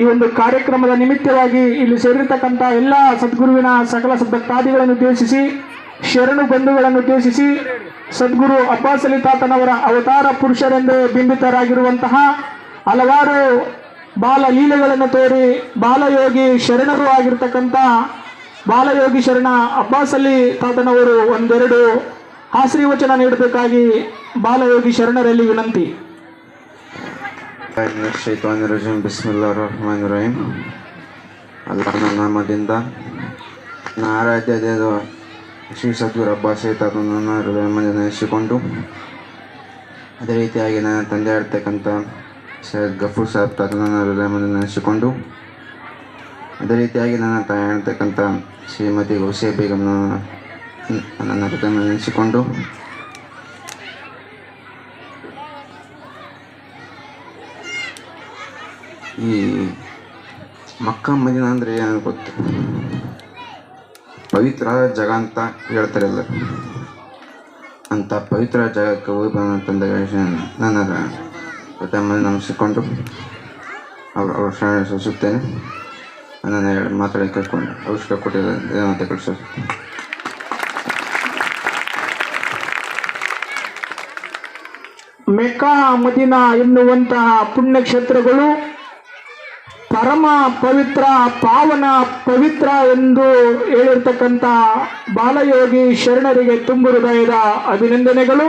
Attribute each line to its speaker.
Speaker 1: ಈ ಒಂದು ಕಾರ್ಯಕ್ರಮದ ನಿಮಿತ್ತವಾಗಿ ಇಲ್ಲಿ ಸೇರಿರ್ತಕ್ಕಂಥ ಎಲ್ಲ ಸದ್ಗುರುವಿನ ಸಕಲ ಸದ್ಭಕ್ತಾದಿಗಳನ್ನು ಉದ್ದೇಶಿಸಿ, ಶರಣು ಬಂಧುಗಳನ್ನು ಉದ್ದೇಶಿಸಿ, ಸದ್ಗುರು ಅಬ್ಬಾಸ್ ಅಲಿ ತಾತನವರ ಅವತಾರ ಪುರುಷರೆಂದೇ ಬಿಂಬಿತರಾಗಿರುವಂತಹ ಹಲವಾರು ಬಾಲ ಲೀಲೆಗಳನ್ನು ತೋರಿ ಬಾಲಯೋಗಿ ಶರಣರು ಆಗಿರ್ತಕ್ಕಂಥ ಬಾಲಯೋಗಿ ಶರಣ ಅಬ್ಬಾಸ್ ಅಲಿ ತಾತನವರು ಒಂದೆರಡು ಆಶೀರ್ವಚನ ನೀಡಬೇಕಾಗಿ ಬಾಲಯೋಗಿ ಶರಣರಲ್ಲಿ ವಿನಂತಿ.
Speaker 2: ಶೈತಾನಿರಜೀಮ್ ಬಿಸ್ಮಿಲ್ಲಾ ರಹಮಾನ್ ರಹೀಮ್. ಅಲ್ಲನ ನಾಮದಿಂದ ಆರಾಧ್ಯ ದೇವ ಶ್ರೀ ಸದ್ಗುರು ಹಬ್ಬ ಸಹಿತ ನನ್ನ ಹೃದಯ ನೆನೆಸಿಕೊಂಡು, ಅದೇ ರೀತಿಯಾಗಿ ನನ್ನ ತಂದೆ ಆಡ್ತಕ್ಕಂಥ ಸರ್ ಗಫೂರ್ ಸಾಹೇಬ್ ತಾತನನ್ನು ಹೃದಯ ನೆನೆಸಿಕೊಂಡು, ಅದೇ ರೀತಿಯಾಗಿ ನನ್ನ ತಾಯಿ ಆಡ್ತಕ್ಕಂಥ ಶ್ರೀಮತಿ ಗೌಸೆ ಬೇಗಮ್ನ ನನ್ನ ನೆನೆಸಿಕೊಂಡು ಈ ಮಕ್ಕ ಮದಿನ ಅಂದರೆ ಏನು ಗೊತ್ತು? ಪವಿತ್ರ ಜಾಗ ಅಂತ ಹೇಳ್ತಾರೆ ಎಲ್ಲ ಅಂತ ಪವಿತ್ರ ಜಾಗಕ್ಕೆ ಹೋಗಿ ಬಂದಂತಂದ ತಂದೆ ನನ್ನ ಪ್ರಥಮ ನಮಿಸಿಕೊಂಡು ಅವ್ರ ಅವ್ರ ಶರಣ ಸೂಸುತ್ತೇನೆ ನನ್ನ ಎರಡು ಮಾತಾಡಿ ಕೇಳ್ಕೊಂಡು ಅವಶ್ಯಕ ಕೊಟ್ಟಿರೋ ಏನಂತ ಕಳಿಸೋದು
Speaker 1: ಮೆಕ್ಕಾ ಮದಿನ ಎನ್ನುವಂತಹ ಪುಣ್ಯಕ್ಷೇತ್ರಗಳು ಪರಮ ಪವಿತ್ರ ಪಾವನ ಪವಿತ್ರ ಎಂದು ಹೇಳಿರ್ತಕ್ಕಂಥ ಬಾಲಯೋಗಿ ಶರಣರಿಗೆ ತುಂಬು ಹೃದಯದ ಅಭಿನಂದನೆಗಳು.